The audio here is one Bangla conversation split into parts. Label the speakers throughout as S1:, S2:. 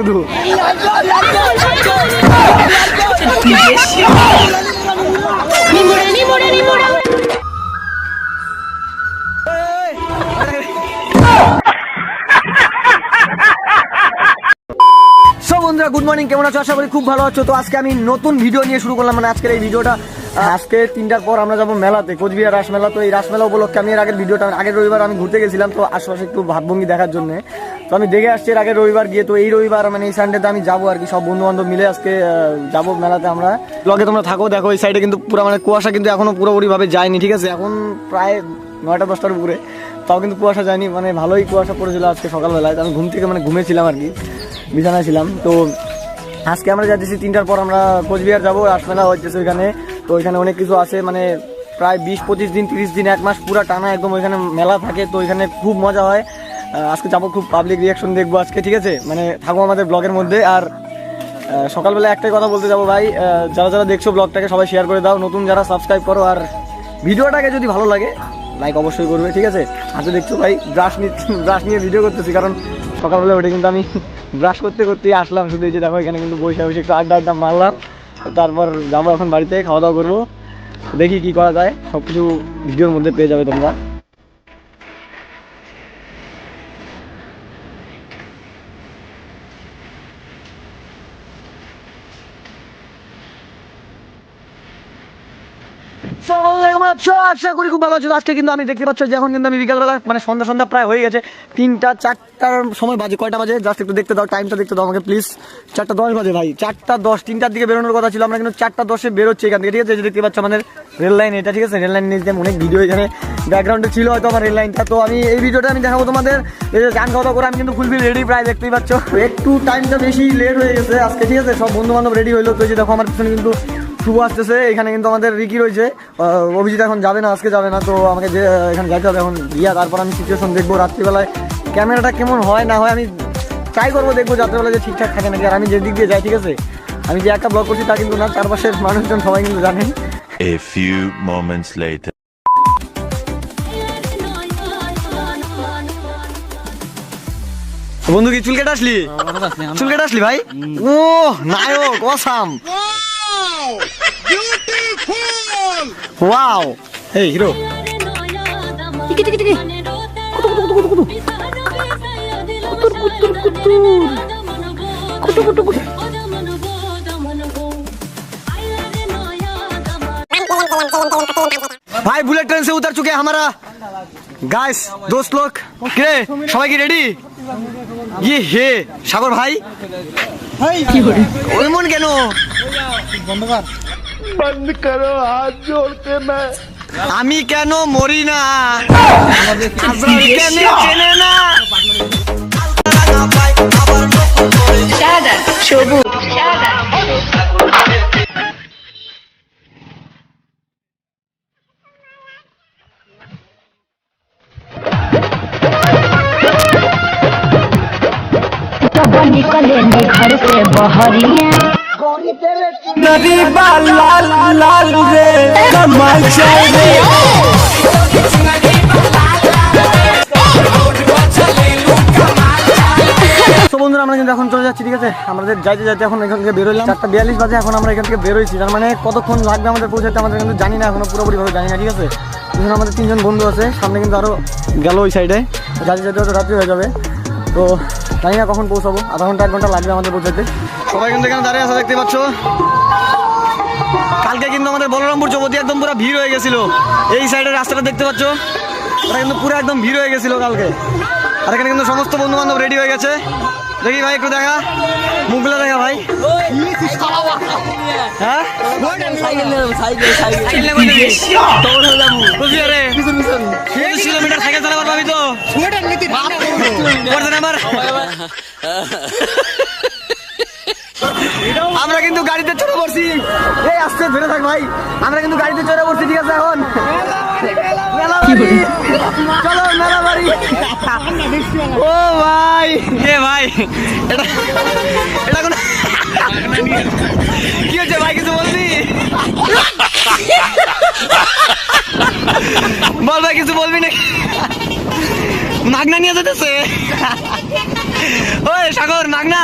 S1: শুধু। গুড মর্নিং কেমন আছো? আশা করি খুব ভালো আছো। তো আজকে আমি নতুন ভিডিও নিয়ে শুরু করলাম। মানে আজকের এই ভিডিওটা আজকে তিনটার পর আমরা যাব মেলাতে, কোচবিহার রাসমেলা। তো এই রাসমেলা উপলক্ষে আমি এর আগের ভিডিওটা আগের রবিবার আমি ঘুরতে গেছিলাম। তো আশেপাশে একটু ভাবভঙ্গি দেখার জন্য। তো আমি দেখে আসছি এর আগের রবিবার গিয়ে, তো এই রবিবার মানে এই সানডেতে আমি যাব আর কি। সব বন্ধু বান্ধব মিলে আজকে যাব মেলাতে আমরা। ব্লগে তোমরা থাকো, দেখো, এই সাইডে কিন্তু পুরো মানে কুয়াশা কিন্তু এখনও পুরোপুরি ভাবে যায়নি, ঠিক আছে? এখন প্রায় নয়টা, দশটার উপরে। তাও কিন্তু কুয়াশা যায়নি মানে ভালোই কুয়াশা পড়েছিল আজকে সকালবেলায়। আমি ঘুম থেকে মানে ঘুমেছিলাম আর কি, বিছানায় ছিলাম। তো আজকে আমরা যাচ্ছি, তিনটার পর আমরা কোচবিহার যাব, রাসমেলা হচ্ছে ওইখানে। তো ওইখানে অনেক কিছু আছে মানে প্রায় বিশ, পঁচিশ দিন, তিরিশ দিন, এক মাস পুরা টানা একদম ওইখানে মেলা থাকে, তো ওইখানে খুব মজা হয়। আজকে যাব খুব পাবলিক রিয়াকশন দেখব আজকে, ঠিক আছে? মানে থাকব আমাদের ব্লগের মধ্যে। আর সকালবেলা একটাই কথা বলতে যাব ভাই যারা যারা দেখছ ব্লগটাকে সবাই শেয়ার করে দাও, নতুন যারা সাবস্ক্রাইব করো, আর ভিডিওটাকে যদি ভালো লাগে লাইক অবশ্যই করবে, ঠিক আছে? হাতে দেখছ ভাই ব্রাশ নিয়ে ব্রাশ নিয়ে ভিডিও করতেছি, কারণ সকালবেলা উঠে কিন্তু আমি ব্রাশ করতে করতেই আসলাম। শুধু এই যে দেখো, এখানে কিন্তু বসে বসে একটু আড্ডা আড্ডা মারলাম। তারপর যাব এখন বাড়িতে, খাওয়া দাওয়া করব। দেখি কি করা যায়। সব কিছু ভিডিওর মধ্যে পেয়ে যাবে তোমরা। আশা করি খুব ভালো আজকে কিন্তু আমি পাচ্ছ কিন্তু আমি বিকালবেলা মানে সন্ধ্যা সন্ধ্যা প্রায় হয়ে গেছে। তিনটা, চারটার সময় বাজে, কয়টা বাজে? একটু দেখতে দাও টাইমটা দেখতে দাও আমাকে প্লিজ চারটা দশ বাজে ভাই। দশ, তিনটার দিকে বেরোনোর কথা ছিল। আমরা কিন্তু দশে বেরোচ্ছি দেখতে পাচ্ছ আমাদের রেল লাইন এটা, ঠিক আছে? রেল লাইন অনেক ভিডিও ব্যাকগ্রাউন্ডে ছিল হয়তো আমার রেল লাইনটা। তো আমি এই ভিডিওটা আমি দেখাবো তোমাদের। গান খাওয়া করে আমি কিন্তু ফুলফিল রেডি প্রায়, দেখতেই পাচ্ছ। একটু টাইমটা বেশি লেট হয়ে গেছে আজকে, ঠিক আছে? সব বন্ধু বান্ধব রেডি হইল। তো দেখো, আমার পিছনে কিন্তু শুভ আসতেছে এখানে কিন্তু আমাদের রিকি রয়েছে। অভিজিৎ এখন যাবে না আজকে যাবে না তো আমাকে যে এখানে যাইতে হবে এখন। গিয়া তারপর আমি সিচুয়েশন দেখব রাত্রিবেলায়। ক্যামেরাটা কেমন হয় না হয় আমি ট্রাই করব দেখব রাত্রিবেলায় যে ঠিকঠাক থাকে নাকি। আর আমি যে দিক দিয়ে যাই ঠিক আছে? আমি যে একটা ব্লগ করছি তা কিন্তু না চারপাশের মানুষজন সবাই কিন্তু জানেন।
S2: A few moments later.
S1: বন্ধু কি চুল কেটে আসলি চুল কেটে আসলি ভাই? ও নায়ক অসাম। ওয়াও এই hero
S3: Tiki tiki tiki. Kutu kutu kutu.
S1: भाई ভাই বুলেট ট্রেন সে উতার চুকে হামারা গাইস দোস্ত লোক কে সবাই কি রেডি ই ইয়ে হে সাগর ভাই। ভাই কি করি ওই মন কেন? বন্ধ করো হাত জোড়তে আমি কেন মরি না? কেন চেনে না? সবুজ।
S4: कब निकलेंगे घर से बहरिया
S1: তো বন্ধুরা আমরা কিন্তু এখন চলে যাচ্ছি ঠিক আছে আমাদের যাইতে যাইতে এখন এখান থেকে বেরোলাম চারটা বিয়াল্লিশ বাজে এখন আমরা এখান থেকে বেরোইছি তার মানে কতক্ষণ লাগবে আমাদের পৌঁছাতে আমাদের কিন্তু জানি না এখনো পুরোপুরি ভাবে জানি না ঠিক আছে এখানে আমাদের তিনজন বন্ধু আছে সামনে কিন্তু আরো গেল ওই সাইডে যাতে যেতে হয়তো রাত্রি হয়ে যাবে তো জানি না কখন পৌঁছাবো। আধা ঘণ্টা এক ঘণ্টা লাগবে আমাদের পৌঁছাতে। সবাই কিন্তু এখানে দাঁড়িয়ে আছে দেখতে পাচ্ছ? কালকে কিন্তু আমাদের বলরামপুর চৌপতি একদম পুরো ভিড় হয়ে গেছিল। এই সাইডের রাস্তাটা দেখতে পাচ্ছ? ওটা কিন্তু পুরো একদম ভিড় হয়ে গেছিল কালকে। আর এখানে কিন্তু সমস্ত বন্ধু বান্ধব রেডি হয়ে গেছে। দেখি ভাই একটু দেখা। মুখগুলো দেখা ভাই। হ্যাঁ? সাইকেল? কোচবিহারে? পঁচিশ কিলোমিটার সাইকেল চালাবার তো? আমার? আমরা কিন্তু গাড়িতে চড়ে পড়ছি। এই আসতে ধরে থাক ভাই। আমরা কিন্তু গাড়িতে চড়ে পড়ছি ঠিক আছে এখন। চলো মেলা বাড়ি ও ভাই। এ ভাই। এটা এটা কোন কি হচ্ছে ভাই কিছু বলবি বল ভাই কিছু বলবি না মাগনা নিয়ে যেতেছে ওই সাগর মাগনা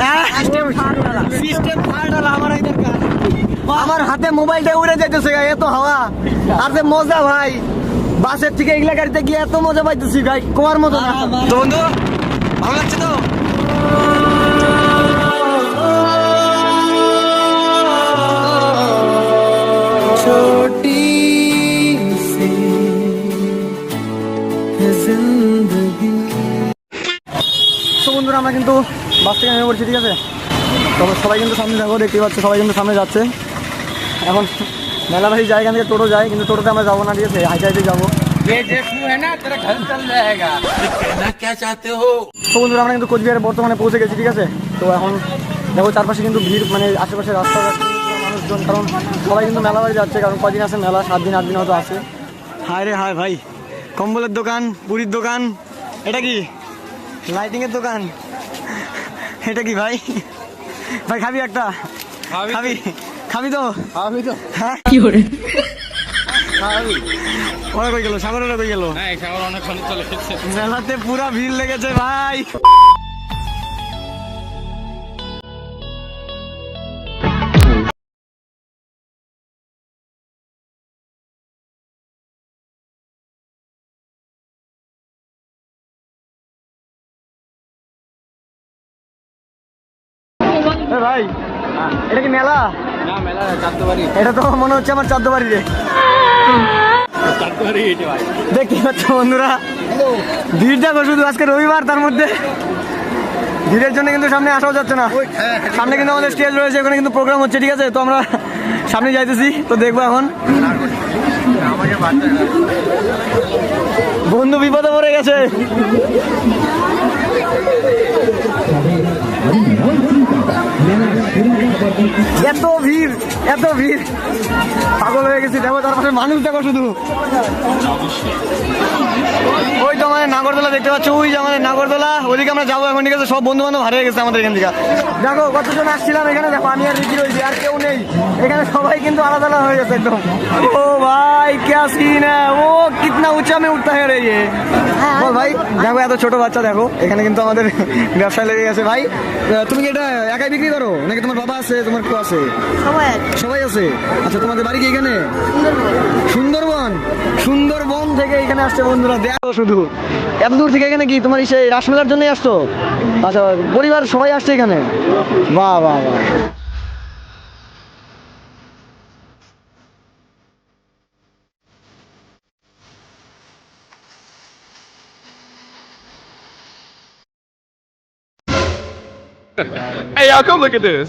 S1: হ্যাঁ? আমার হাতে মোবাইলটা উড়ে যেতেছে গা, এত হাওয়া। আর যে মজা ভাই বাসের থেকে এগুলা গাড়িতে গিয়ে এত মজা পাইতেছি ভাই কোয়ার মতো না। তো বন্ধু ভালো লাগছে তো? তো বন্ধুরা আমরা কিন্তু বাস থেকে নেমে পড়ছি ঠিক আছে? তবে সবাই কিন্তু সামনে দেখো দেখতে পাচ্ছ সবাই কিন্তু সামনে যাচ্ছে। এখন মেলাবাড়ি জায়গা থেকে টোটো যায় কিন্তু টোটোতে আমরা যাব না ঠিক আছে? হাইটে হাইটে যাব। তো বন্ধুরা আমরা কিন্তু কোচবিহারে বর্তমানে পৌঁছে গেছি ঠিক আছে? তো এখন দেখো চারপাশে কিন্তু ভিড় মানে আশেপাশে রাস্তা মানুষজন কারণ সবাই কিন্তু মেলাবাড়ি যাচ্ছে কারণ কদিন আছে মেলা সাত দিন আট দিন হয়তো আছে। হায় রে হায় ভাই। কম্বলের দোকান পুরীর দোকান এটা কি? লাইটিং এর দোকান? এটা কি ভাই? ভাই খাবি একটা? খাবি খাবি তো? খাবি তো। হ্যাঁ? কি করে? ওরা কই গেল? সাগরেরা কই গেল? মেলাতে পুরা ভিড় লেগেছে ভাই। ভাই এটা কি মেলা? এটা তো মনে হচ্ছে আমার চাদ্দ বাড়ি রে দেখতে পাচ্ছ বন্ধুরা? ভিড় দেখো শুধু আজকে রবিবার তার মধ্যে। ভিড়ের জন্য কিন্তু সামনে আসাও যাচ্ছে না। সামনে কিন্তু আমাদের স্টেজ রয়েছে ওখানে কিন্তু প্রোগ্রাম হচ্ছে ঠিক আছে? তো আমরা সামনে যাইতেছি তো দেখব এখন। বন্ধু বিপদে পড়ে গেছে। এত ভিড় এত ভিড়। পাগল হয়ে গেছি, দেখো তার পাশে মানুষ দেখো শুধু। ওই তো আমাদের নাগরদোলা দেখতে পাচ্ছ, ওই যে আমাদের নাগরদোলা। ওদিকে আমরা যাব এখন, ঠিক আছে? সব বন্ধু বান্ধব হারিয়ে গেছে আমাদের এখান থেকে। দেখো, কতজন আসছিলাম এখানে, দেখো, আমি আর রিজি রয়েছি, আর কেউ নেই। এখানে সবাই কিন্তু আলাদা আলাদা হয়ে গেছে একদম। ও ভাই ক্যা সিন ও কিতনা উঁচা আমি উঠতে হয়ে রে ইয়ে। বল ভাই, দেখো এত ছোট বাচ্চা, দেখো। এখানে কিন্তু আমাদের ব্যবসা লেগে গেছে। ভাই তুমি কি এটা একাই বিক্রি করো? নাকি তোমার বাবা আছে, তোমার কেউ আছে? সবাই আছে। আচ্ছা তোমাদের বাড়ি কি এখানে? সুন্দরবন। সুন্দরবন? থেকে এখানে আসছে বন্ধুরা দেখো শুধু। এত দূর থেকে এখানে কি তোমার সেই রাসমেলার জন্যই আসছো? আচ্ছা পরিবার সবাই আসছে এখানে? বাহ বাহ বাহ।
S5: Hey, y'all, come look at this.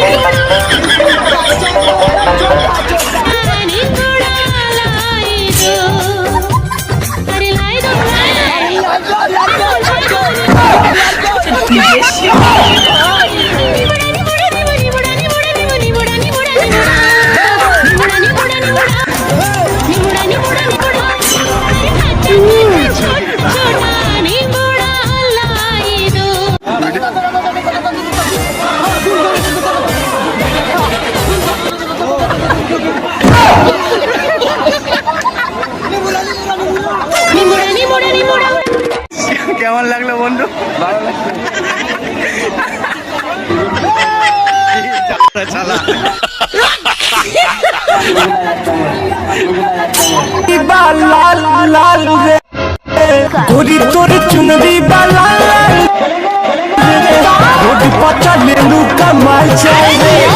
S6: 交易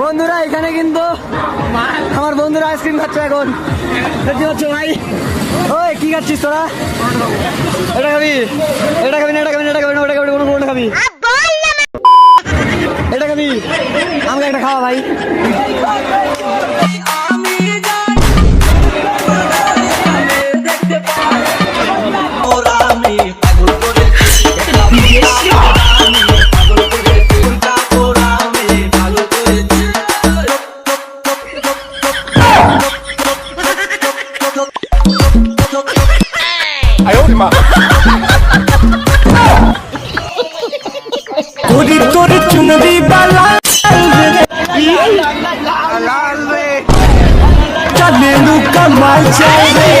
S1: বন্ধুরা এখানে কিন্তু আমার বন্ধুরা আইসক্রিম খাচ্ছে এখন। দেখতে পাচ্ছ ভাই? ওই কি খাচ্ছিস তোরা? এটা খাবি? এটা খাবি না এটা খাবি না এটা খাবি না ওটা খাবি কোনো কোনটা খাবি। এটা খাবি? আমাকে একটা খাওয়া ভাই।
S6: তোরি তোর চুনরি বালা কালে লুকা মাল চাই রে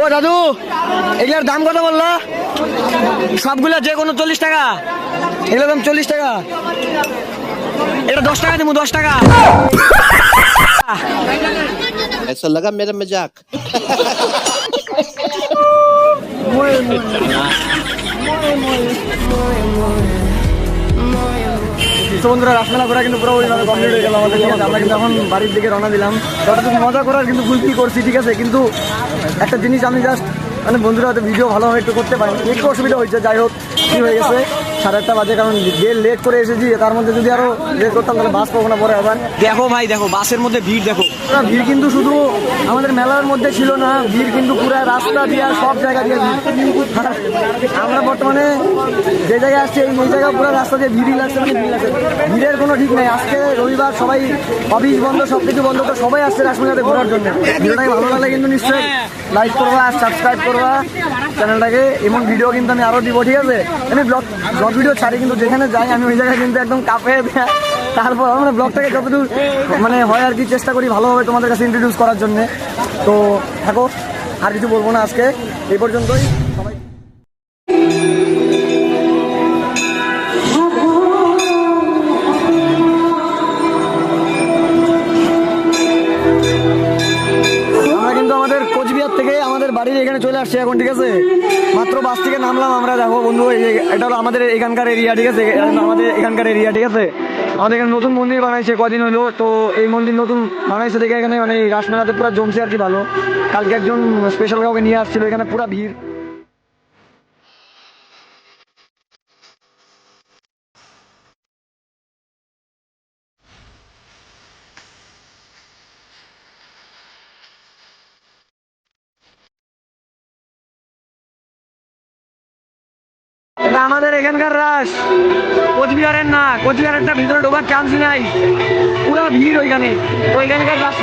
S1: ও দাদু, এগুলার দাম কত বলল? সবগুলা যে কোনো চল্লিশ টাকা। এগুলোর দাম চল্লিশ টাকা। এটা দশ টাকা দেবো দশ টাকা
S5: ऐसा लगा मेरा मजाक
S1: তো বন্ধুরা রাসমেলা করা কিন্তু পুরোপুরি ভাবে কমপ্লিট হয়ে গেল আমাদের ঠিক আছে আমরা কিন্তু এখন বাড়ির দিকে রওনা দিলাম যতটুকু মজা করার কিন্তু ফুলফিল করছি ঠিক আছে কিন্তু একটা জিনিস আমি জাস্ট মানে বন্ধুরা হয়তো ভিডিও ভালোভাবে একটু করতে পারেন একটু অসুবিধা হয়েছে যাই হোক কি হয়ে গেছে সাড়ে আটটা বাজে, কারণ যে লেট করে এসেছি, তার মধ্যে যদি আরও লেট করতাম, তাহলে বাস পাবো না, পরে আবার। দেখো ভাই, দেখো বাসের মধ্যে ভিড়, দেখো। ভিড় কিন্তু শুধু আমাদের মেলার মধ্যে ছিল না, ভিড় কিন্তু পুরো রাস্তা দিয়ে, সব জায়গা দিয়ে আমরা বর্তমানে যে জায়গায় আসছি, এই জায়গা পুরো রাস্তা দিয়ে ভিড়ই লাগছে মানে ভিড় লাগছে। ভিড়ের কোনো ঠিক নেই। আজকে রবিবার সবাই অফিস বন্ধ সব কিছু বন্ধ, তো সবাই আসছে রাসমেলাতে ঘোরার জন্য। ভিডিওটাকে ভালো লাগলে কিন্তু নিশ্চয়ই লাইক করবা আর সাবস্ক্রাইব করবা চ্যানেলটাকে এমন ভিডিও কিন্তু আমি আরও দিব, ঠিক আছে? আমি ব্লগ ব্লগ ভিডিও ছাড়ি, কিন্তু যেখানে যাই, আমি ওই জায়গায় কিন্তু একদম কাঁপে দেয়া তারপর আমরা ব্লগটাকে যতদূর মানে হয় আর কি চেষ্টা করি ভালোভাবে তোমাদের কাছে ইন্ট্রোডিউস করার জন্য। তো থাকো, আর কিছু বলব না আজকে। এই পর্যন্তই। থেকে আমাদের বাড়ির এখানে চলে আসছি এখন, ঠিক আছে? মাত্র বাস থেকে নামলাম আমরা, দেখো বন্ধু এটা হলো আমাদের এখানকার এরিয়া ঠিক আছে? আমাদের এখানকার এরিয়া ঠিক আছে? আমাদের এখানে নতুন মন্দির বানাইছে, কদিন হলো। তো এই মন্দির নতুন বানাইছে দেখে এখানে মানে রাসমেলাতে পুরো জমছে আর কি ভালো। কালকে একজন স্পেশাল কাউকে নিয়ে আসছিল, এখানে পুরো ভিড়। এটা আমাদের এখানকার রাস। কোচবিহারের না, কোচবিহারেরটা ভিতরে ঢোকার চান্স নাই। পুরো ভিড় ওইখানে। তো ওইখানকার রাস